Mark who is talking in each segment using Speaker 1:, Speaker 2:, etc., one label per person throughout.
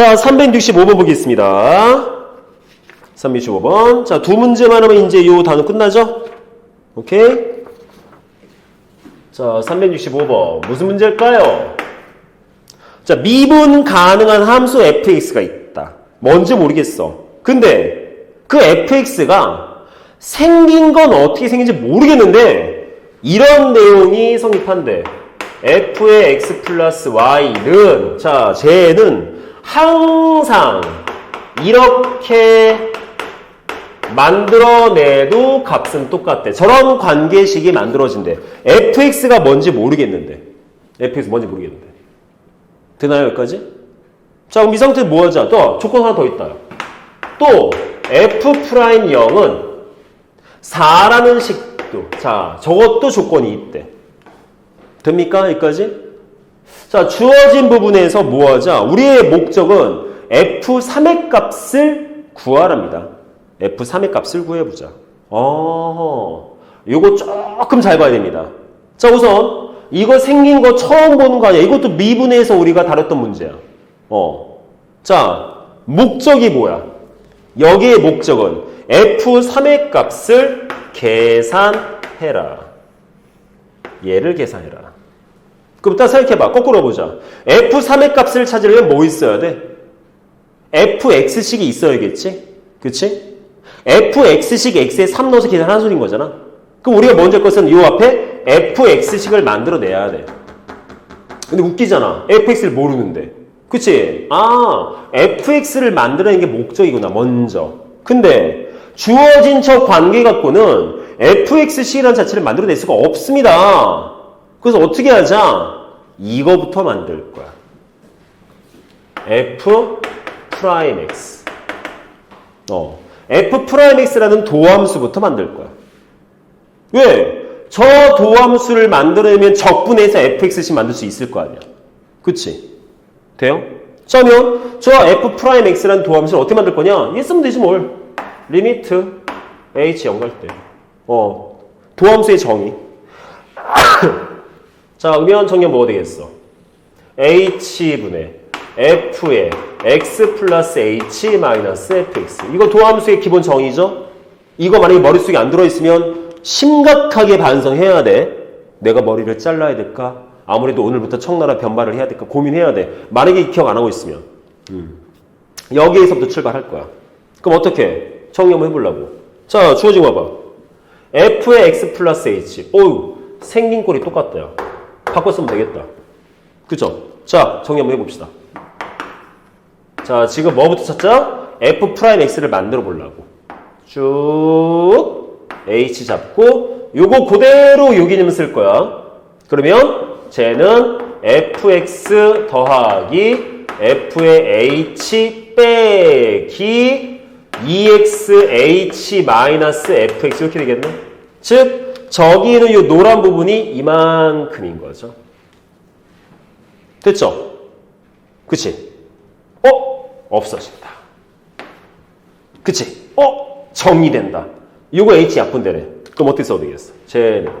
Speaker 1: 자, 365번 보겠습니다. 365번. 자, 두 문제만 하면 이제 요 단어 끝나죠? 오케이? 자, 365번. 무슨 문제일까요? 자, 미분 가능한 함수 fx가 있다. 뭔지 모르겠어. 근데 그 fx가 생긴 건 어떻게 생긴지 모르겠는데 이런 내용이 성립한대. f의 x 플러스 y는 자, 쟤는 항상 이렇게 만들어내도 값은 똑같대. 저런 관계식이 만들어진대. fx가 뭔지 모르겠는데. fx 뭔지 모르겠는데. 되나요, 여기까지? 자, 그럼 이 상태 뭐 하자? 또 조건 하나 더 있다. 또 f'0은 4라는 식도. 자, 저것도 조건이 있대. 됩니까? 여기까지? 자, 주어진 부분에서 뭐 하자? 우리의 목적은 f3의 값을 구하랍니다. f3의 값을 구해보자. 어, 요거 조금 잘 봐야 됩니다. 자, 우선 이거 생긴 거 처음 보는 거 아니야. 이것도 미분에서 우리가 다뤘던 문제야. 어. 자, 목적이 뭐야? 여기의 목적은 f3의 값을 계산해라. 얘를 계산해라. 그럼 딱 생각해봐. 거꾸로 보자. f3의 값을 찾으려면 뭐 있어야 돼? fx식이 있어야겠지? 그치? fx식 x에 3 넣어서 계산하는 소리인 거잖아. 그럼 우리가 먼저 할 것은 이 앞에 fx식을 만들어내야 돼. 근데 웃기잖아. fx를 모르는데. 그치? 아, fx를 만들어내는 게 목적이구나, 먼저. 근데 주어진 저 관계 갖고는 fx식이라는 자체를 만들어낼 수가 없습니다. 그래서 어떻게 하자? 이거부터 만들 거야. f 프라임 x. 어. f 프라임 x라는 도함수부터 만들 거야. 왜? 저 도함수를 만들어내면 적분해서 fx씩 만들 수 있을 거 아니야. 그치? 돼요? 그러면 저 f 프라임 x라는 도함수를 어떻게 만들 거냐? 얘 쓰면 되지 뭘. 리미트 h 연갈 때. 어. 도함수의 정의. 자, 그러면 정렬 뭐가 되겠어? h분의 f의 x 플러스 h 마이너스 fx. 이거 도함수의 기본 정의죠? 이거 만약에 머릿속에 안 들어있으면 심각하게 반성해야 돼. 내가 머리를 잘라야 될까? 아무래도 오늘부터 청나라 변발을 해야 될까? 고민해야 돼. 만약에 기억 안 하고 있으면. 음. 여기에서부터 출발할 거야. 그럼 어떻게? 한번 해보려고. 자, 주어진 거 봐봐. f의 x 플러스 h. 오우, 생긴 꼴이 똑같다. 바꿔 쓰면 되겠다. 그죠? 자, 정의 한번 해봅시다. 자, 지금 뭐부터 찾자? f 프라임 x를 만들어 보려고. 쭉 h 잡고 요거 그대로 요 개념 쓸 거야. 그러면 쟤는 fx 더하기 f의 h 빼기 exh 마이너스 fx 이렇게 되겠네. 즉 저기는 요 노란 부분이 이만큼인 거죠. 됐죠? 그치? 어? 없어진다. 그치? 어? 정리된다. 이거 h 약분되네. 그럼 어떻게 써도 되겠어? 쟤는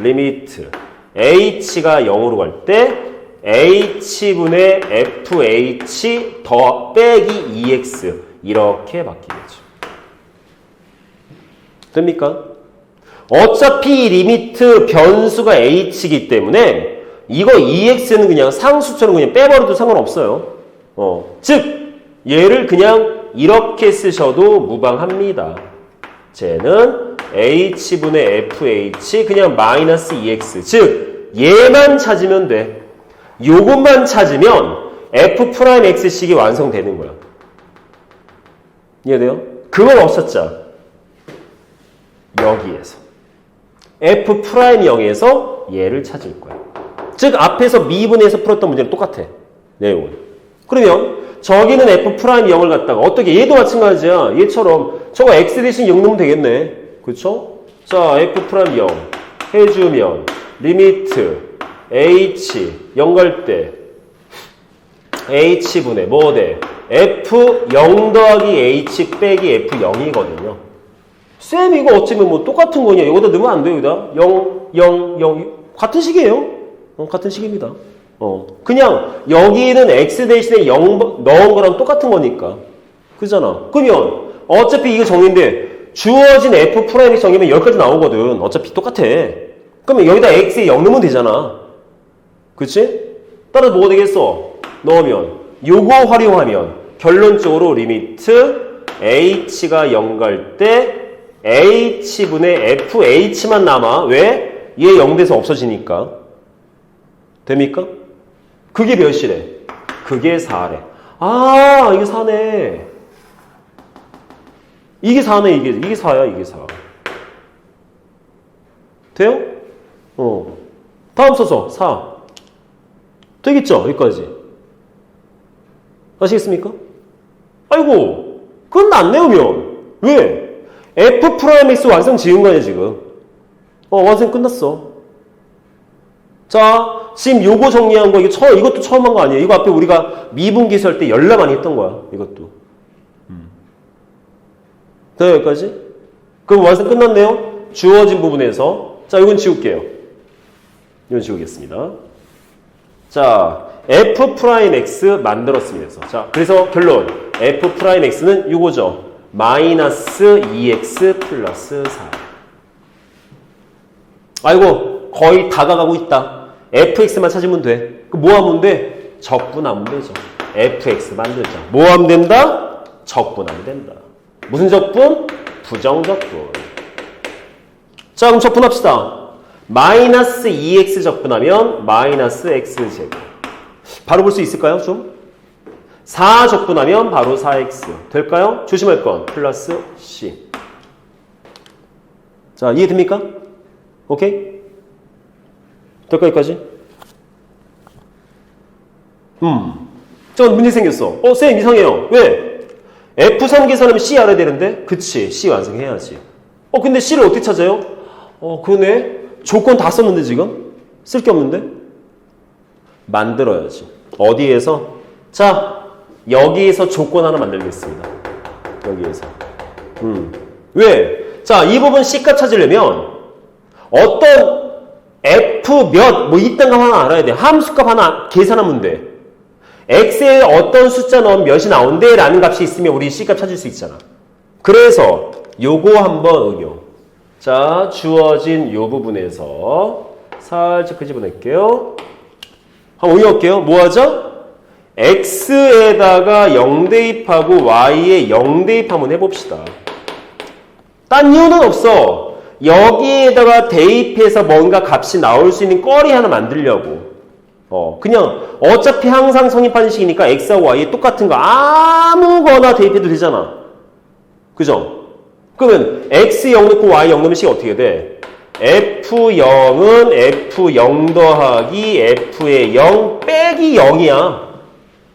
Speaker 1: 리미트 h가 0으로 갈 때 h분의 fh 더 빼기 ex 이렇게 바뀌겠죠. 됩니까? 어차피 리미트 변수가 h이기 때문에 이거 ex는 그냥 상수처럼 그냥 빼버려도 상관없어요. 어, 즉 얘를 그냥 이렇게 쓰셔도 무방합니다. 쟤는 h분의 fh 그냥 마이너스 ex 즉 얘만 찾으면 돼. 요것만 찾으면 f 프라임 x식이 완성되는 거야. 이해돼요? 그건 없었죠. 여기에서 f 프라임 0에서 얘를 찾을 거야. 즉 앞에서 미분에서 풀었던 문제는 똑같아. 내용은. 그러면 저기는 f 프라임 0을 갖다가 어떻게 얘도 마찬가지야. 얘처럼 저거 x 대신 0 넣으면 되겠네. 그렇죠? 자, f 프라임 0 해주면 리미트 h 0갈때 h분의 뭐 돼? f 0 더하기 h 빼기 f 0이거든요. 쌤 이거 어쩌면 뭐 똑같은 거냐? 여기다 넣으면 안 돼요, 여기다. 0, 0, 0 같은 식이에요. 어, 같은 식입니다. 어. 그냥 여기는 x 대신에 0 넣은 거랑 똑같은 거니까. 그잖아. 그러면 어차피 이거 정리인데 주어진 f 프라임이 정리면 여기까지 나오거든. 어차피 똑같아. 그러면 여기다 x에 0 넣으면 되잖아. 그치? 따라서 뭐가 되겠어? 넣으면 요거 활용하면 결론적으로 리미트 h가 0 갈 때 h분의 fh만 남아. 왜? 얘 0 돼서 없어지니까. 됩니까? 그게 몇이래? 그게 4래. 아, 이게 4네. 이게 4네, 이게. 이게 4야, 이게 4. 돼요? 어. 다음 써서 4. 되겠죠? 여기까지. 아시겠습니까? 아이고, 그건 낫네요, 면. 왜? F 프라임 X 완성 지은 거야, 지금. 어, 완성 끝났어. 자, 지금 요거 정리한 거, 이거 처, 이것도 처음 한 거 아니에요? 이거 앞에 우리가 미분기수 할 때 열나 많이 했던 거야, 이것도. 돼요, 여기까지? 그럼 완성 끝났네요? 주어진 부분에서. 자, 이건 지울게요. 이건 지우겠습니다. 자, f 프라임 x 만들었습니다. 자, 그래서 결론. f 프라임 x는 이거죠. 마이너스 2x 플러스 4. 아이고, 거의 다가가고 있다. fx만 찾으면 돼. 그뭐 하면 돼? 적분하면 되죠. fx 만들자. 뭐 하면 된다? 적분하면 된다. 무슨 적분? 부정적분. 자, 그럼 적분합시다. 마이너스 2x 적분하면 마이너스 x제곱. 바로 볼 수 있을까요? 좀? 4 적분하면 바로 4x. 될까요? 조심할 건 플러스 c. 자, 이해됩니까? 오케이? 될까, 여기까지? 음. 저 문제 생겼어. 어, 쌤 이상해요. 왜? F3 계산하면 C 알아야 되는데? 그치, C 완성해야지. 어, 근데 C를 어떻게 찾아요? 어, 그러네. 조건 다 썼는데 지금? 쓸 게 없는데? 만들어야지. 어디에서? 자, 여기에서 조건 하나 만들겠습니다. 여기에서. 음. 왜? 자, 이 부분 C값 찾으려면 어떤 F 몇, 뭐 이딴 거 하나 알아야 돼. 함수값 하나 계산하면 돼. X에 어떤 숫자 넣으면 몇이 나온대? 라는 값이 있으면 우리 C값 찾을 수 있잖아. 그래서 요거 한번 응용. 자, 주어진 요 부분에서 살짝 끄집어낼게요. 한번 응용할게요. 뭐 하죠? X에다가 0 대입하고 Y에 0 대입 한번 해봅시다. 딴 이유는 없어. 여기에다가 대입해서 뭔가 값이 나올 수 있는 거리 하나 만들려고. 어, 그냥 어차피 항상 성립하는 식이니까 X하고 Y에 똑같은 거 아무거나 대입해도 되잖아. 그죠? 그러면 X 0 넣고 Y 0 넣으면 C가 어떻게 돼? F0은 F0 더하기 F의 0 빼기 0이야.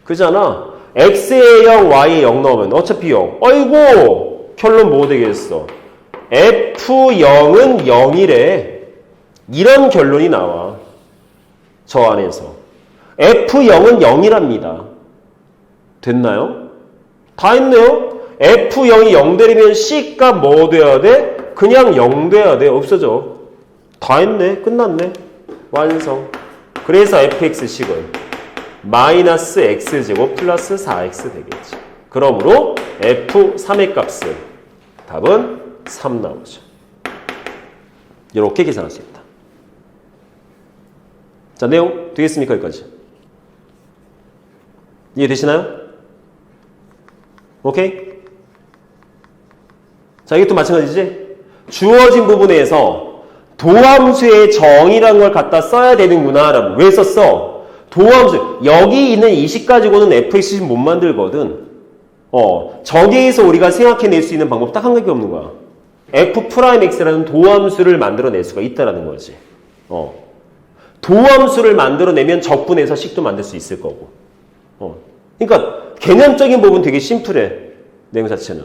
Speaker 1: 그잖아. X에 0, Y에 0 넣으면 어차피 0. 어이구! 결론 뭐 되겠어? F0은 0이래. 이런 결론이 나와. 저 안에서. F0은 0이랍니다. 됐나요? 다 했네요? F0이 0 되려면 C값 뭐 돼야 돼? 그냥 0 돼야 돼. 없어져. 다 했네. 끝났네. 완성. 그래서 fx식은 마이너스 x제곱 플러스 4x 되겠지. 그러므로 f3의 값은 답은 3 나오죠. 이렇게 계산할 수 있다. 자, 내용 되겠습니까? 여기까지. 이해되시나요? 오케이? 자, 이것도 마찬가지지? 주어진 부분에서 도함수의 정의라는 걸 갖다 써야 되는구나. 라고. 왜 썼어? 도함수. 여기 있는 이 식 가지고는 fx 못 만들거든. 어, 저기에서 우리가 생각해낼 수 있는 방법 딱 한 가지 없는 거야. f x라는 도함수를 만들어낼 수가 있다라는 거지. 어. 도함수를 만들어내면 적분해서 식도 만들 수 있을 거고. 어. 그러니까 개념적인 부분 되게 심플해. 내용 자체는.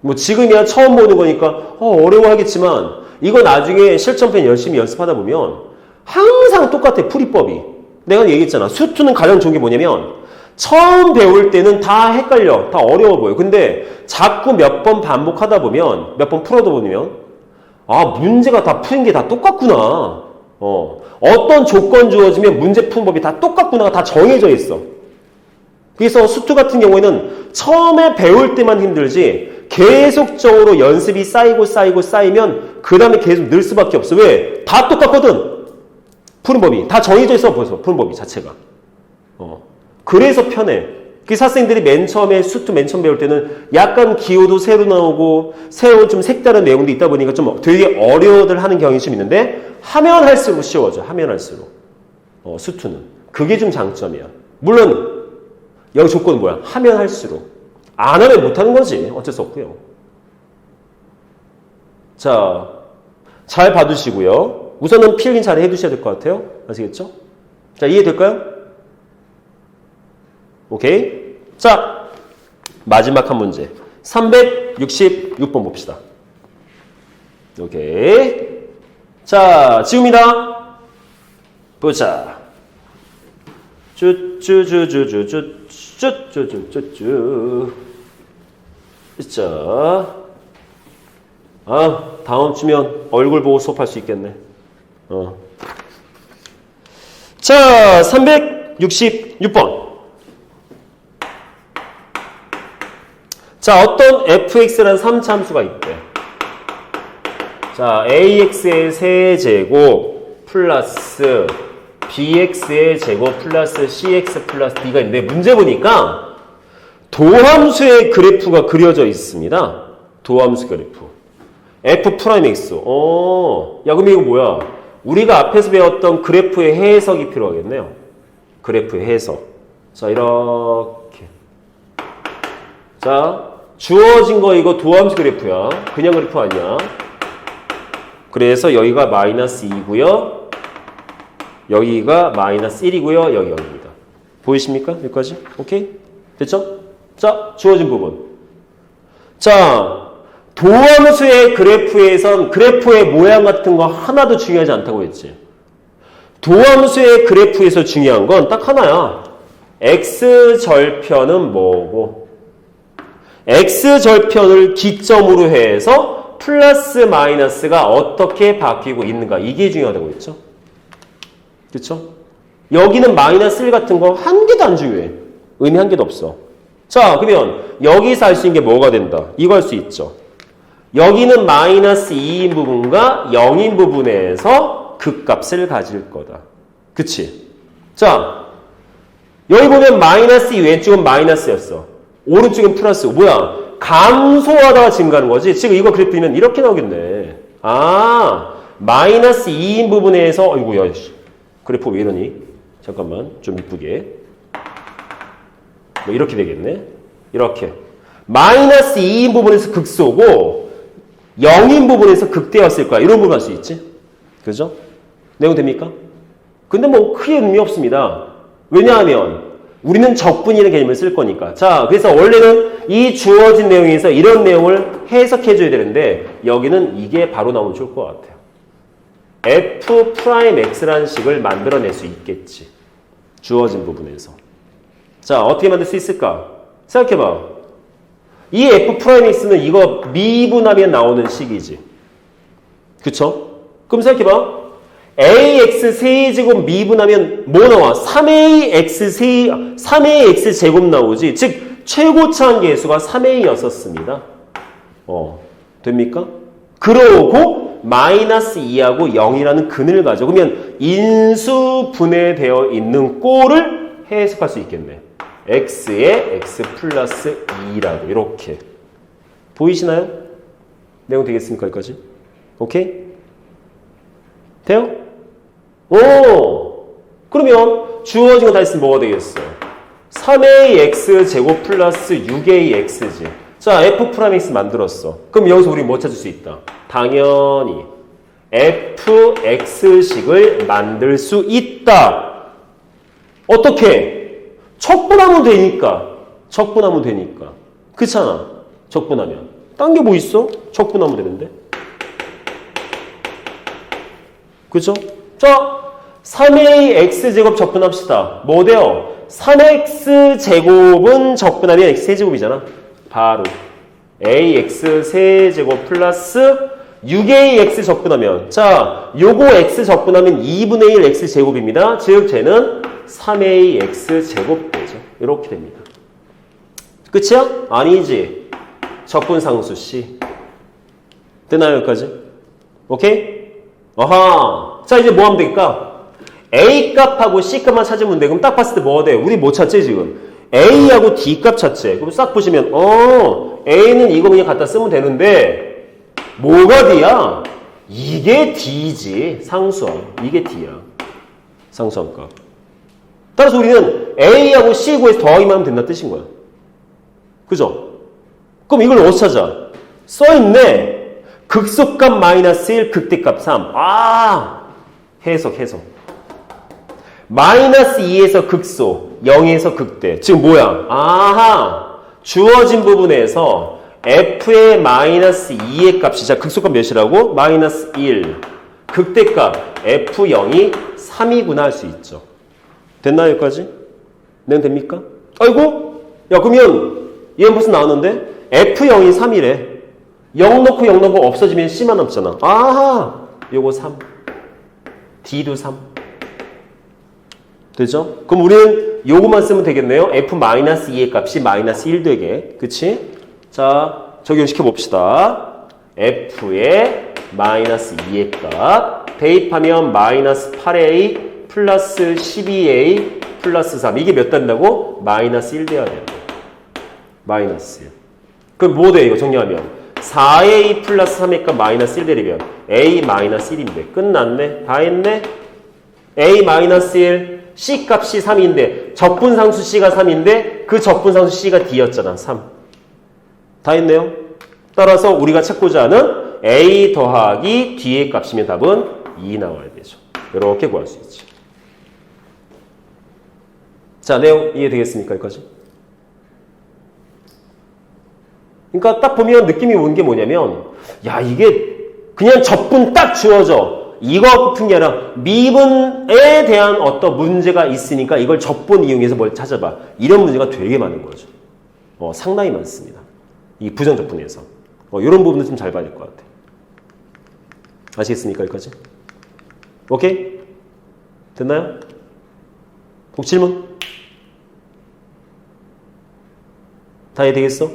Speaker 1: 뭐 지금이야 처음 보는 거니까 어, 어려워하겠지만 이거 나중에 실전편 열심히 연습하다 보면 항상 똑같아 풀이법이. 내가 얘기했잖아. 수투는 가장 좋은 게 뭐냐면 처음 배울 때는 다 헷갈려. 다 어려워 보여. 근데 자꾸 몇 번 반복하다 보면 몇 번 풀어다 보면 아 문제가 다 푸는 게 다 똑같구나. 어. 어떤 조건 주어지면 문제 푸는 법이 다 똑같구나가 다 정해져 있어. 그래서 수투 같은 경우에는 처음에 배울 때만 힘들지 계속적으로 연습이 쌓이고 쌓이고 쌓이면 그 다음에 계속 늘 수밖에 없어. 왜? 다 똑같거든. 푸는 법이. 다 정해져 있어 벌써 푸는 법이 자체가. 어. 그래서 편해. 그래서 학생들이 맨 처음에 수투 맨 처음 배울 때는 약간 기호도 새로 나오고 새로운 좀 색다른 내용도 있다 보니까 좀 되게 어려워들 하는 경향이 좀 있는데 하면 할수록 쉬워져. 하면 할수록. 어, 수투는. 그게 좀 장점이야. 물론 여기 조건은 뭐야? 하면 할수록. 안 하면 못하는 거지. 어쩔 수 없고요. 자, 잘 봐두시고요. 우선은 필링 잘 해두셔야 될 것 같아요. 아시겠죠? 자, 이해될까요? 오케이. 자, 마지막 한 문제. 366번 봅시다. 오케이. 자, 지웁니다. 보자. 쭈쭈쭈쭈쭈쭈쭈쭈쭈쭈. 자. 아, 다음 주면 얼굴 보고 수업할 수 있겠네. 어. 자, 366번. 자, 어떤 fx라는 3참수가 있대. 자, ax의 세제곱 플러스 bx의 제곱 플러스 cx 플러스 d가 있는데 문제 보니까 도함수의 그래프가 그려져 있습니다. 도함수 그래프. f 프라임 x. 어, 야, 그럼 이거 뭐야? 우리가 앞에서 배웠던 그래프의 해석이 필요하겠네요. 그래프의 해석. 자, 이렇게. 자, 주어진 거 이거 도함수 그래프야. 그냥 그래프 아니야. 그래서 여기가 마이너스 2고요. 여기가 마이너스 1이고요. 여기 0입니다. 보이십니까? 여기까지? 오케이? 됐죠? 자, 주어진 부분. 자, 도함수의 그래프에선 그래프의 모양 같은 거 하나도 중요하지 않다고 했지. 도함수의 그래프에서 중요한 건 딱 하나야. x절편은 뭐고 x절편을 기점으로 해서 플러스 마이너스가 어떻게 바뀌고 있는가 이게 중요하다고 했죠. 그렇죠? 여기는 마이너스 1 같은 거 한 개도 안 중요해. 의미 한 개도 없어. 자, 그러면 여기서 할 수 있는 게 뭐가 된다? 이거 할 수 있죠. 여기는 마이너스 2인 부분과 0인 부분에서 극값을 가질 거다. 그치? 자, 여기 보면 마이너스 2 왼쪽은 마이너스였어. 오른쪽은 플러스. 뭐야? 감소하다가 증가하는 거지. 지금 이거 그래프면 이렇게 나오겠네. 아, 마이너스 2인 부분에서, 어이구야, 그래프 왜 이러니? 잠깐만, 좀 이쁘게. 뭐 이렇게 되겠네. 이렇게. 마이너스 2인 부분에서 극소고, 0인 부분에서 극대였을 거야. 이런 부분 할 수 있지? 그죠? 내용 됩니까? 근데 뭐 크게 의미 없습니다. 왜냐하면 우리는 적분이라는 개념을 쓸 거니까. 자, 그래서 원래는 이 주어진 내용에서 이런 내용을 해석해 줘야 되는데 여기는 이게 바로 나오면 좋을 것 같아요. f 프라임 x라는 식을 만들어낼 수 있겠지. 주어진 부분에서. 자, 어떻게 만들 수 있을까? 생각해봐. 이 f 프라임 x는 이거 미분하면 나오는 식이지. 그쵸? 그럼 생각해봐. ax 세제곱 미분하면 뭐 나와? 3ax 세 3ax 제곱 나오지. 즉 최고차한 계수가 3a였었습니다. 어, 됩니까? 그러고 마이너스 2하고 0이라는 근을 가져. 그러면 인수 분해되어 있는 꼴을 해석할 수 있겠네. X에 x 플러스 2라고 이렇게 보이시나요? 내용 되겠습니까? 여기까지? 오케이? 돼요? 오! 그러면 주어진 거 다 있으면 뭐가 되겠어? 3ax 제곱 플러스 6ax지. 자, f 프라임 x 만들었어. 그럼 여기서 우리 뭐 찾을 수 있다? 당연히 fx식을 만들 수 있다. 어떻게? 척분하면 되니까. 척분하면 되니까. 그렇잖아. 척분하면. 딴 게 뭐 있어? 척분하면 되는데. 그죠? 자, 3ax-제곱 적분합시다. 뭐 돼요? 3x-제곱은 적분하면 x 세제곱이잖아. 바로 ax 세제곱 플러스 6a x 적분하면 자 요거 x 적분하면 2분의 1 x 제곱입니다. 즉 쟤는 3a x 제곱 되죠. 이렇게 됩니다. 끝이야? 아니지. 적분 상수 씨. 되나요 여기까지? 오케이? 아하. 자 이제 뭐 하면 될까? a 값하고 c 값만 찾으면 돼. 그럼 딱 봤을 때 뭐가 돼? 우리 뭐 찾지 지금? a하고 d 값 찾지. 그럼 싹 보시면 어 a는 이거 그냥 갖다 쓰면 되는데 뭐가 d야? 이게 d지 상수함. 이게 d야. 상수함 값. 따라서 우리는 a하고 c 구해서 더하기만 하면 된다 뜻인 거야. 그죠? 그럼 이걸 어디서 찾아? 써있네. 극소값 마이너스 1, 극대값 3. 아! 해석, 해석. 마이너스 2에서 극소, 0에서 극대. 지금 뭐야? 아하! 주어진 부분에서 f의 마이너스 2의 값이, 자, 극소값 몇이라고? 마이너스 1. 극대값 f0이 3이구나 할 수 있죠. 됐나요, 여기까지? 네, 됩니까? 아이고! 야, 그러면 얘는 무슨 나왔는데? F0이 3이래. 0 넣고 0 넣고 없어지면 C만 남잖아. 아하! 요거 3. D도 3. 되죠? 그럼 우리는 요거만 쓰면 되겠네요. F-2의 값이 마이너스 1 되게. 그치? 자, 적용시켜 봅시다. F의 마이너스 2의 값. 대입하면 마이너스 8A 플러스 12A 플러스 3. 이게 몇 된다고? 마이너스 1 돼야 돼요. 마이너스 1. 그럼 뭐 돼, 이거 정리하면? 4A 플러스 3의 값 마이너스 1 대리면 A 마이너스 1인데. 끝났네. 다 했네? A 마이너스 1, C 값이 3인데, 적분상수 C가 3인데, 그 적분상수 C가 D였잖아. 3. 다 했네요? 따라서 우리가 찾고자 하는 A 더하기 D의 값이면 답은 2 나와야 되죠. 이렇게 구할 수 있죠. 자, 내용 이해되겠습니까? 여기까지? 그러니까 딱 보면 느낌이 오는 게 뭐냐면 야 이게 그냥 적분 딱 주어져 이거 같은 게 아니라 미분에 대한 어떤 문제가 있으니까 이걸 적분 이용해서 뭘 찾아봐 이런 문제가 되게 많은 거죠 어, 상당히 많습니다 이 부정적분에서 어, 이런 부분도 좀 잘 봐야 될 것 같아 아시겠습니까 여기까지? 오케이? 됐나요? 혹 질문? 다 이해되겠어?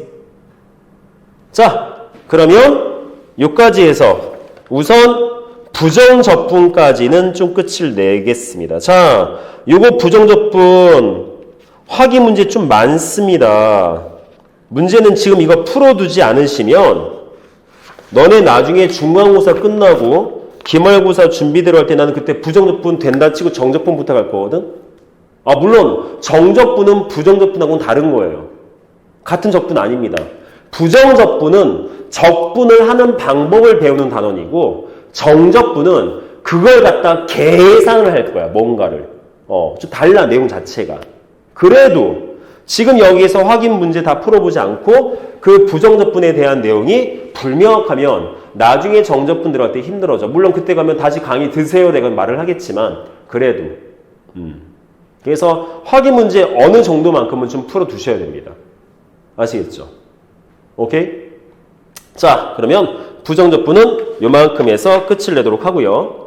Speaker 1: 자, 그러면 여기까지 해서 우선 부정적분까지는 좀 끝을 내겠습니다. 자, 요거 부정적분 확인 문제 좀 많습니다. 문제는 지금 이거 풀어두지 않으시면 너네 나중에 중간고사 끝나고 기말고사 준비대로 할 때 나는 그때 부정적분 된다 치고 정적분부터 갈 거거든? 아, 물론 정적분은 부정적분하고는 다른 거예요. 같은 적분 아닙니다. 부정적분은 적분을 하는 방법을 배우는 단원이고 정적분은 그걸 갖다 계산을 할 거야. 뭔가를. 어, 좀 달라 내용 자체가. 그래도 지금 여기에서 확인 문제 다 풀어보지 않고 그 부정적분에 대한 내용이 불명확하면 나중에 정적분 들어갈 때 힘들어져. 물론 그때 가면 다시 강의 드세요 내가 말을 하겠지만 그래도 음. 그래서 확인 문제 어느 정도만큼은 좀 풀어두셔야 됩니다. 아시겠죠? 오케이? 자, 그러면 부정적분은 요만큼에서 끝을 내도록 하고요.